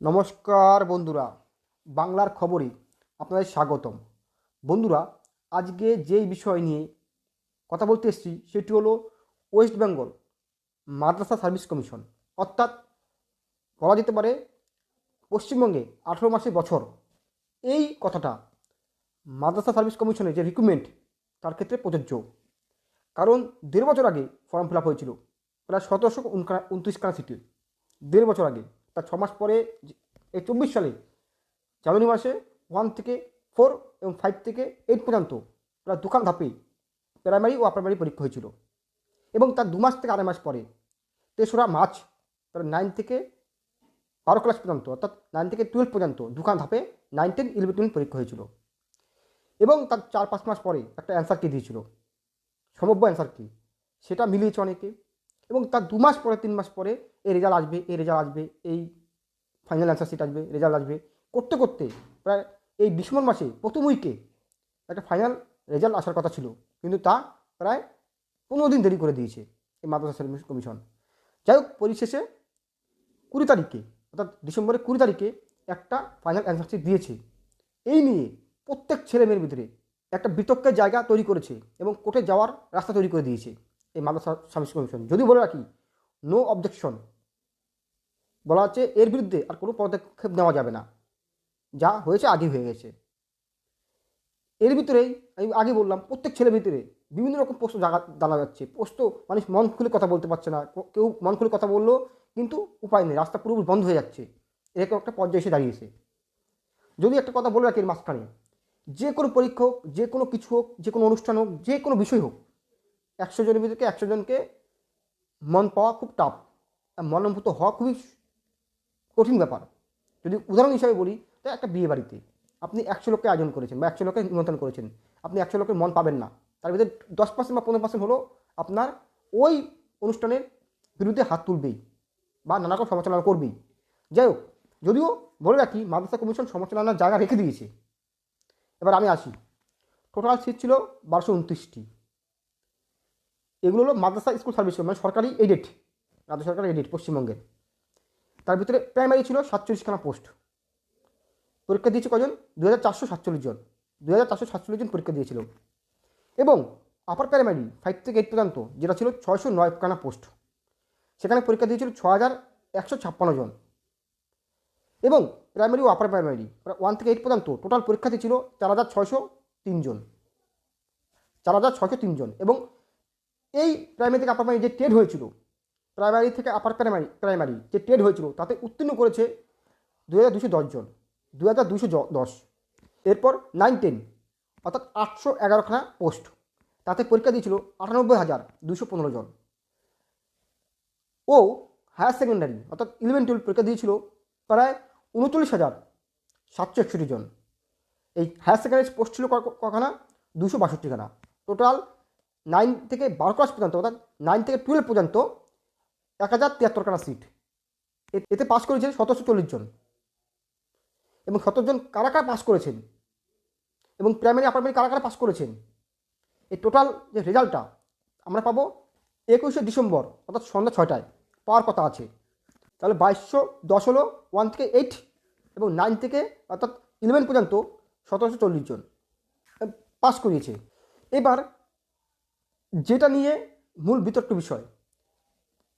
নমস্কার বন্ধুরা, বাংলার খবরে আপনাদের স্বাগতম। বন্ধুরা, আজকে যেই বিষয় নিয়ে কথা বলতে এসেছি, সেটি হলো West Bengal Madrasah service commission. অর্থাৎ বলা যেতে পারে পশ্চিমবঙ্গে আঠেরো মাসের বছর। এই কথাটা মাদ্রাসা সার্ভিস কমিশনের যে রিক্রুটমেন্ট তার ক্ষেত্রে প্রযোজ্য। কারণ দেড় বছর আগে ফর্ম ফিল আপ হয়েছিল, প্রায় সতেরোশো উনত্রিশ কানা সিটে দেড় বছর আগে। তার ছ মাস পরে এই চব্বিশ সালে জানুয়ারি মাসে ওয়ান থেকে ফোর এবং ফাইভ থেকে এইট পর্যন্ত প্রায় দুখান ধাপে প্রাইমারি ও প্রাইমারি পরীক্ষা হয়েছিল। এবং তার দু মাস থেকে আড়াই মাস পরে তেসরা মার্চ তার নাইন থেকে বারো ক্লাস পর্যন্ত, অর্থাৎ নাইন থেকে টুয়েলভ পর্যন্ত দুখান ধাপে নাইন টেন ইলেভেন টুয়েলভ পরীক্ষা হয়েছিল। এবং তার চার, পাঁচ মাস পরে একটা অ্যান্সার কি দিয়েছিল। সম্ভাব্য অ্যান্সার কি সেটা মিলিয়েছে অনেকে। এবং তার দু মাস পরে, তিন মাস পরে এই রেজাল্ট আসবে, এই রেজাল্ট আসবে, এই ফাইনাল অ্যান্সার শিট আসবে রেজাল্ট আসবে। করতে করতে প্রায় এই ডিসেম্বর মাসে প্রথম উইকে একটা ফাইনাল রেজাল্ট আসার কথা ছিল। কিন্তু তা প্রায় পনেরো দিন দেরি করে দিয়েছে এই মাদ্রাসা কমিশন যাই হোক, পরিশেষে কুড়ি তারিখে, অর্থাৎ ডিসেম্বরের কুড়ি তারিখে একটা ফাইনাল অ্যান্সার শিট দিয়েছে। এই নিয়ে প্রত্যেক ছেলে মেয়ের ভিতরে একটা বিতর্কের জায়গা তৈরি করেছে এবং কোর্টে যাওয়ার রাস্তা তৈরি করে দিয়েছে। এই মাদ্রাসা সার্ভিস কমিশন। যদি বলে রাখি নো অবজেকশন বলা হচ্ছে এর বিরুদ্ধে আর কোনো পদক্ষেপ নেওয়া যাবে না। যা হয়েছে আগে হয়ে গেছে। এর ভিতরেই আমি আগে বললাম, প্রত্যেক ছেলের ভিতরে বিভিন্ন রকম প্রশ্ন জাগা জানা যাচ্ছে। প্রশ্ন মানুষ মন খুলে কথা বলতে পারছে না কেউ মন খুলে কথা বলল, কিন্তু উপায় নেই, রাস্তা পুরোপুরি বন্ধ হয়ে যাচ্ছে। এরকম একটা পর্যায়ে এসে দাঁড়িয়েছে। যদি একটা কথা বলে রাখি এর মাঝখানে, যে কোনো পরীক্ষা হোক, যে কোনো কিছু হোক, যে কোনো অনুষ্ঠান হোক, যে কোনো বিষয় হোক একশো জনের ভিতরে একশো জনকে মন পাওয়া খুব টাফ মনোভূত হওয়া খুবই কঠিন ব্যাপার। যদি উদাহরণ হিসাবে বলি, তো একটা বিয়ে বাড়িতে আপনি একশো লোককে আয়োজন করেছেন বা একশো লোককে নিমন্ত্রণ করেছেন, আপনি একশো লোকের মন পাবেন না। তার ভিতরে দশ পার্সেন্ট বা পনেরো পার্সেন্ট হলো আপনার ওই অনুষ্ঠানের বিরুদ্ধে হাত তুলবেই বা নানা রকম সমালোচনা করবেই। যাই হোক, যদিও বলে রাখি, মাদ্রাসা কমিশন সমালোচনার জায়গা রেখে দিয়েছে। এবার আমি আসি। টোটাল সিট ছিল বারোশো উনত্রিশটি। এগুলো হলো মাদ্রাসা স্কুল সার্ভিস মানে সরকারি এডিট রাজ্য সরকারি এডিট পশ্চিমবঙ্গের তার ভিতরে প্রাইমারি ছিল সাতচল্লিশখানা পোস্ট পরীক্ষা দিয়েছে কজন? দু হাজার চারশো সাতচল্লিশ জন। দু হাজার চারশো সাতচল্লিশ জন পরীক্ষা দিয়েছিল। এবং আপার প্রাইমারি ফাইভ থেকে এইট পর্যন্ত, যেটা ছিল ছয়শো নয়খানা পোস্ট সেখানে পরীক্ষা দিয়েছিল ছ হাজার একশো ছাপ্পান্ন জন। এবং প্রাইমারি ও আপার প্রাইমারি ওয়ান থেকে এইট পর্যন্ত টোটাল পরীক্ষাতে ছিল চার হাজার ছয়শো তিনজন চার হাজার ছয়শো তিনজন এবং এই প্রাইমারি থেকে আপার প্রাইমারি যে টেড হয়েছিল প্রাইমারি থেকে আপার প্রাইমারি প্রাইমারি যে টেড হয়েছিল, তাতে উত্তীর্ণ করেছে দু হাজার দুশো দশজন দু হাজার দুশো দশ। এরপর নাইন টেন অর্থাৎ আটশো এগারোখানা পোস্ট তাতে পরীক্ষা দিয়েছিল আটানব্বই হাজার দুশো পনেরো জন। ও হায়ার সেকেন্ডারি অর্থাৎ ইলেভেন টুয়েলভ পরীক্ষা দিয়েছিল প্রায় উনচল্লিশ হাজার সাতশো একষট্টি জন। এই হায়ার সেকেন্ডারি পোস্ট ছিল কখানা? দুশো বাষট্টিখানা। টোটাল নাইন থেকে বারো ক্লাস পর্যন্ত, অর্থাৎ নাইন থেকে টুয়েলভ পর্যন্ত এক হাজার তিয়াত্তরখানা সিট। এতে পাস করেছেন সতেরোশো চল্লিশ জন। এবং সতেরো জন কারা কারা পাস করেছেন? এবং প্রাইমারি প্রাইমারি কারা কারা পাস করেছেন? এই টোটাল যে রেজাল্টটা আমরা পাবো একুশে ডিসেম্বর, অর্থাৎ সন্ধ্যা ছয়টায়। পাওয়ার কথা আছে। তাহলে বাইশশো দশ হলো ওয়ান থেকে এইট এবং নাইন থেকে, অর্থাৎ ইলেভেন পর্যন্ত সতেরোশো চল্লিশ জন। পাস করিয়েছে। এবার যেটা নিয়ে মূল বিতর্ক বিষয়।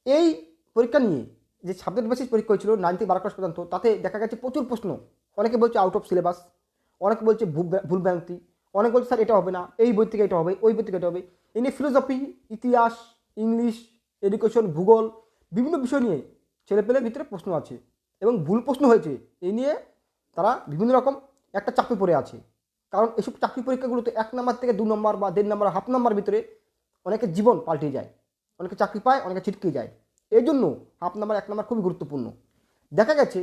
এই পরীক্ষা নিয়ে যে সাবজেক্ট বেসিস পরীক্ষা হয়েছিল নাইন থেকে বারো ক্লাস পর্যন্ত, তাতে দেখা গেছে প্রচুর প্রশ্ন। অনেকে বলছে আউট অফ সিলেবাস অনেকে বলছে ভুল- ভুল ভ্রান্তি, অনেকে বলছে, স্যার, এটা হবে না, এই বই থেকে এটা হবে, ওই বই থেকে এটা হবে। এই নিয়ে ফিলোসফি ইতিহাস, ইংলিশ এডুকেশন ভূগোল, বিভিন্ন বিষয় নিয়ে ছেলেপেলের ভিতরে প্রশ্ন আছে এবং ভুল প্রশ্ন হয়েছে। এই নিয়ে তারা বিভিন্ন রকম একটা চাকরি পড়ে আছে। কারণ এসব চাকরি পরীক্ষাগুলোতে এক নম্বর থেকে দু নম্বর বা দেড় নম্বর হাফ নম্বর ভিতরে অনেকের জীবন পাল্টে যায়, অনেকে চাকরি পায়, অনেকে ছিটকে যায়। এই জন্য হাফ নাম্বার, এক নাম্বার খুবই গুরুত্বপূর্ণ। দেখা গেছে,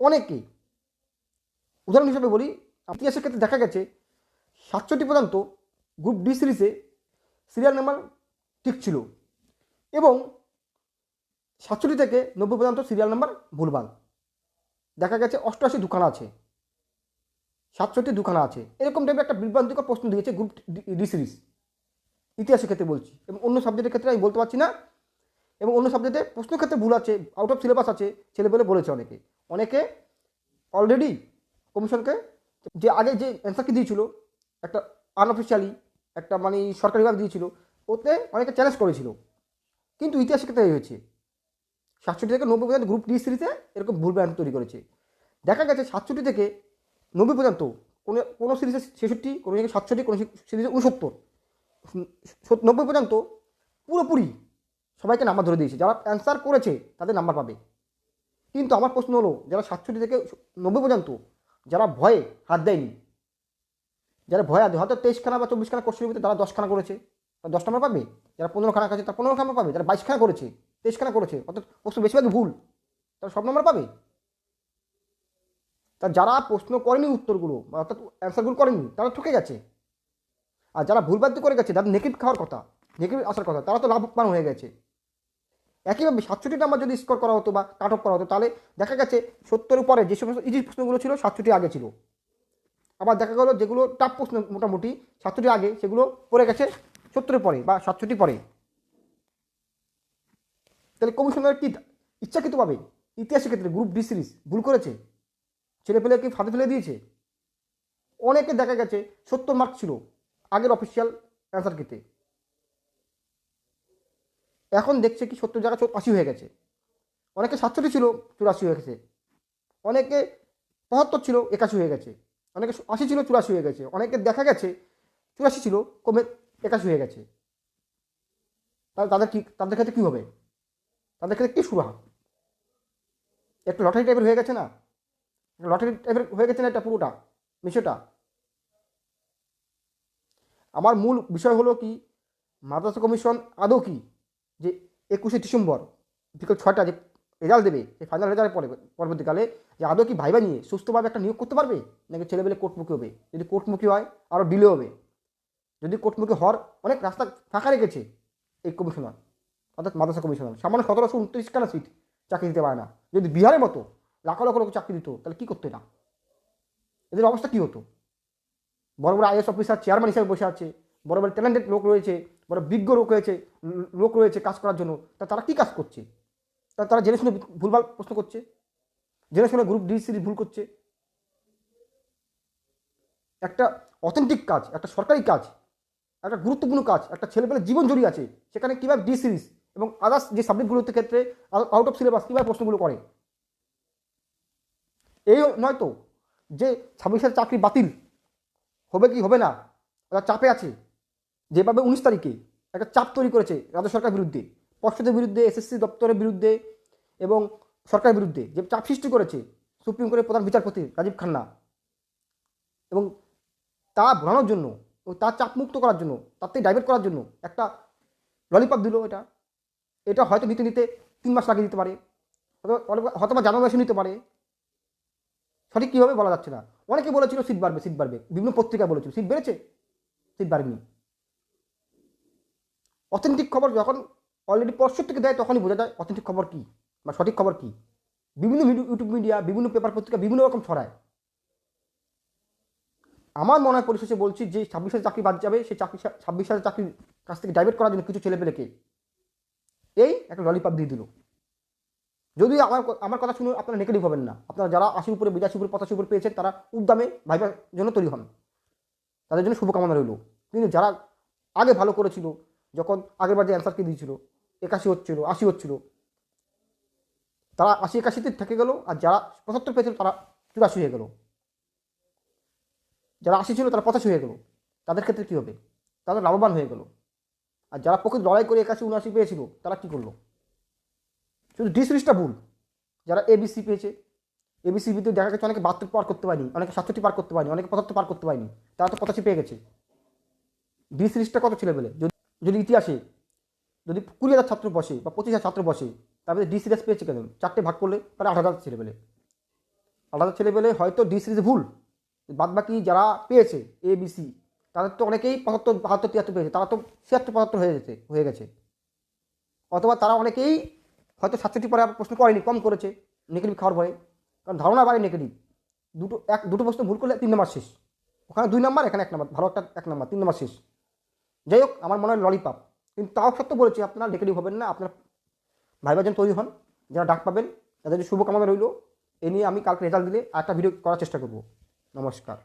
অনেকে, উদাহরণ হিসেবে বলি, ইতিহাসের ক্ষেত্রে দেখা গেছে, সাতষট্টি পর্যন্ত গ্রুপ ডি সিরিজে সিরিয়াল নাম্বার ঠিক ছিল এবং সাতষট্টি থেকে নব্বই পর্যন্ত সিরিয়াল নাম্বার ভুলভাল। দেখা গেছে, অষ্টআশি দুখানা আছে। সাতষট্টি দুখানা আছে। এরকম টাইপের একটা বিভ্রান্তিকর প্রশ্ন দিয়েছে গ্রুপ ডি সিরিজ ইতিহাসের ক্ষেত্রে বলছি এবং অন্য সাবজেক্টের ক্ষেত্রে আমি বলতে পারছি না এবং অন্য সাবজেক্টে প্রশ্ন ক্ষেত্রে ভুল আছে আউট অফ সিলেবাস আছে ছেলেপেলে বলেছে অনেকে। অনেকে অলরেডি কমিশনকে যে আগে যে অ্যান্সারকে দিয়েছিল, একটা আনঅফিসিয়ালি একটা মানে সরকারিভাবে দিয়েছিল, ওতে অনেকে চ্যালেঞ্জ করেছিল। কিন্তু ইতিহাসের ক্ষেত্রে হয়েছে। সাতষট্টি থেকে নব্বই পর্যন্ত গ্রুপ ডি সিরিজে এরকম ভুল ভ্রান্তি তৈরি করেছে। দেখা গেছে সাতষট্টি থেকে নব্বই পর্যন্ত কোনো কোনো সিরিজে ছেষট্টি, কোনো জায়গায় সাতষট্টি, কোনো সিরিজে উনসত্তর সত- নব্বই পর্যন্ত পুরোপুরি সবাইকে নাম্বার ধরে দিয়েছে। যারা অ্যান্সার করেছে, তাদের নাম্বার পাবে। কিন্তু আমার প্রশ্ন হলো, যারা সাতষট্টি থেকে নব্বই পর্যন্ত, যারা ভয়ে হাত দেয়নি, যারা ভয় আছে হয়তো তেইশখানা বা চব্বিশখানা কোশ্চেনের ভিতরে তারা দশখানা করেছে তারা দশ নাম্বার পাবে? যারা পনেরো খানা কাছে, তারা পনেরো নাম্বার পাবে। যারা বাইশখানা করেছে, তেইশখানা করেছে, অর্থাৎ প্রশ্ন বেশিরভাগই ভুল, তারা সব নাম্বার পাবে? তা যারা প্রশ্ন করেনি উত্তরগুলো অর্থাৎ অ্যান্সারগুলো করেনি, তারা ঠকে গেছে। আর যারা ভুলবাদ্য করে গেছে, যাদের নেগেটিভ খাওয়ার কথা নেগেটিভ আসার কথা, তারা তো লাভবান হয়ে গেছে। একইভাবে সাতষট্টি নাম্বার যদি স্কোর করা হতো বা কাট অফ করা হতো, তাহলে দেখা গেছে সত্তরের পরে যে সমস্ত ইজি প্রশ্নগুলো ছিল, সাতষট্টি আগে ছিল। আবার দেখা গেলো যেগুলো টাফ প্রশ্ন মোটামুটি, সাতষট্টি আগে, সেগুলো পড়ে গেছে সত্তরের পরে বা সাতষট্টি পরে। তাহলে কমিশনার কি ইচ্ছাকৃতভাবে ইতিহাসের ক্ষেত্রে গ্রুপ ডি সিরিজ ভুল করেছে? ছেলে পেলে কি ফাঁদে ফেলে দিয়েছে? অনেকে দেখা গেছে সত্তর মার্ক ছিল। আগের অফিসিয়াল অ্যান্সার কিতে। এখন দেখছে কি সত্তর জায়গা আশি হয়ে গেছে। অনেকে সাতষট্টি ছিল, চুরাশি হয়ে গেছে। অনেকে পঁচাত্তর ছিল, একাশি হয়ে গেছে। অনেকে আশি ছিল, চুরাশি হয়ে গেছে। অনেকে দেখা গেছে, চুরাশি ছিল, কমে একাশি হয়ে গেছে। তাহলে তাদের কি, তাদের ক্ষেত্রে কী হবে? তাদের ক্ষেত্রে কী সুরাহা? একটু লটারি টাইপের হয়ে গেছে না? লটারি টাইপের হয়ে গেছে না এটা পুরোটা? বিষয়টা আমার মূল বিষয় হলো কি, মাদ্রাসা কমিশন আদৌ কি যে একুশে ডিসেম্বর বিকেল ছয়টা যে রেজাল্ট দেবে সেই ফাইনাল রেজাল্টের পরে, পরবর্তীকালে যে আদৌ কি ভাইবা নিয়ে সুস্থভাবে একটা নিয়োগ করতে পারবে, নাকি ছেলেবেলে কোর্টমুখী হবে? যদি কোর্টমুখী হয় আরও ডিলে হবে। যদি কোর্টমুখী হওয়ার অনেক রাস্তা ফাঁকা রেখেছে এই কমিশনার, অর্থাৎ মাদ্রাসা কমিশনার, সামান্য সতেরোশো উনত্রিশ উনত্রিশখানা সিট চাকরি দিতে পারে না। যদি বিহারের মতো লাখো লাখো লোক চাকরি দিত, তাহলে কী করতো না এদের অবস্থা কী হতো? বড় বড় আইএস অফিসার চেয়ারম্যান হিসেবে বসে আছে, বড় বড় ট্যালেন্টেড লোক রয়েছে, বড় বিজ্ঞ লোক রয়েছে লোক রয়েছে কাজ করার জন্য। তা তারা কী কাজ করছে? তা তারা জেনে শুনে ভুলভাল প্রশ্ন করছে? জেনে শুনে গ্রুপ ডি সিরিজ ভুল করছে? একটা অথেন্টিক কাজ, একটা সরকারি কাজ, একটা গুরুত্বপূর্ণ কাজ, একটা ছেলেপেলে জীবন জড়িয়ে আছে, সেখানে কীভাবে ডি সিরিজ এবং আদার্স যে সাবজেক্টগুলোর ক্ষেত্রে আউট অফ সিলেবাস কীভাবে প্রশ্নগুলো করে? এই নয় তো যে ছাব্বিশ হাজার চাকরি বাতিল হবে কি? হবে না। ওরা চাপে আছে। যেভাবে উনিশ তারিখে একটা চাপ তৈরি করেছে রাজ্য সরকার বিরুদ্ধে, পর্ষদের বিরুদ্ধে, এসএসসি দপ্তরের বিরুদ্ধে এবং সরকারের বিরুদ্ধে যে চাপ সৃষ্টি করেছে সুপ্রিম কোর্টের প্রধান বিচারপতি রাজীব খান্না এবং তা ভোলানোর জন্য তার চাপ মুক্ত করার জন্য তার থেকে ডাইভার্ট করার জন্য একটা ললিপপ দিল এটা। এটা হয়তো নিতে নিতে তিন মাস লাগিয়ে দিতে পারে। হয়তো- হয়তো বা জানুয়ারি মাসে নিতে পারে। সঠিক কীভাবে বলা যাচ্ছে না। অনেকে বলেছিল সিট বাড়বে সিট বাড়বে। বিভিন্ন পত্রিকা বলেছিল, সিট বেড়েছে? সিট বাড়েনি। অথেন্টিক খবর যখন অলরেডি পরশু থেকে দেয়, তখনই বোঝা যায় অথেন্টিক খবর কী বা সঠিক খবর কী। বিভিন্ন ইউটিউব মিডিয়া বিভিন্ন পেপার পত্রিকা বিভিন্ন রকম ছড়ায়। আমার মনে হয় পরিশেষে বলছি যে ছাব্বিশ হাজার চাকরি বাদ যাবে সেই চাকরি ছাব্বিশ হাজার চাকরির কাছ থেকে ডাইভার্ট করার জন্য কিছু ছেলেপেলেকে এই একটা ললিপপ দিয়ে দিল। যদি আমার আমার কথা শুনে আপনারা নেগেটিভ হবেন না। আপনারা যারা আশির উপরে বিরাশি উপরে পঁচাশি উপরে পেয়েছেন, তারা উদ্দামে ভাইবার জন্য তৈরি হন। তাদের জন্য শুভকামনা রইল। কিন্তু যারা আগে ভালো করেছিল, যখন আগেরবার যে অ্যান্সার কি দিয়েছিল, একাশি হচ্ছিল, আশি হচ্ছিল, তারা আশি, একাশিতে থেকে গেল, আর যারা পঁচাত্তর পেয়েছিল, তারা চুরাশি হয়ে গেল। যারা আশি ছিল, তারা পঁচাশি হয়ে গেল। তাদের ক্ষেত্রে কী হবে? তাদের লাভবান হয়ে গেল। আর যারা প্রকৃত লড়াই করে একাশি, উনআশি পেয়েছিল, তারা কী করল? শুধু ডি সিরিজটা ভুল। যারা এবিসি পেয়েছে এবিসি ভিতরে দেখা গেছে অনেকে বাহাত্তর পার করতে পারেনি, অনেকে সাতষট্টি পার করতে পারেনি, অনেকে পঁচাত্তর পার করতে পারেনি, তারা তো পঁচাশি পেয়ে গেছে। ডি সিরিজটা কত ছেলে পেলে যদি যদি ইতিহাসে যদি কুড়ি হাজার ছাত্র বসে বা পঁচিশ হাজার ছাত্র বসে তারপরে ডি সিরিজ পেয়েছে কেন? চারটে ভাগ করলে তাহলে আট হাজার ছেলে পেলে। আট হাজার ছেলে পেলে হয়তো ডি সিরিজ ভুল। বাদ বাকি যারা পেয়েছে এ বি সি তাদের তো অনেকেই পঁচাত্তর, বাহাত্তর, তিয়াত্তর পেয়েছে, তারা তো ছিয়াত্তর, পঁচাত্তর হয়ে গেছে হয়ে গেছে। অথবা তারা অনেকেই হয়তো সাতষট্টি পরে প্রশ্ন করেনি, কম করেছে নেগেটিভ খাওয়ার ভয়ে। কারণ ধারণা বাড়ে নেগেটিভ দুটো এক, দুটো প্রশ্ন ভুল করলে তিন নম্বর শেষ। ওখানে দুই নম্বর, এখানে এক নম্বর, ভালো একটা এক নম্বর, তিন নম্বর শেষ। যাই হোক, আমার মনে হয় ললিপপ। কিন্তু তাও সত্য বলেছি, আপনারা নেগেটিভ হবেন না, আপনার ভাইবাজন তৈরি হন, যারা ডাক পাবেন, তাদের শুভকামনা রইল। এ নিয়ে আমি কালকে রেজাল্ট দিলে একটা ভিডিও করার চেষ্টা করব। নমস্কার।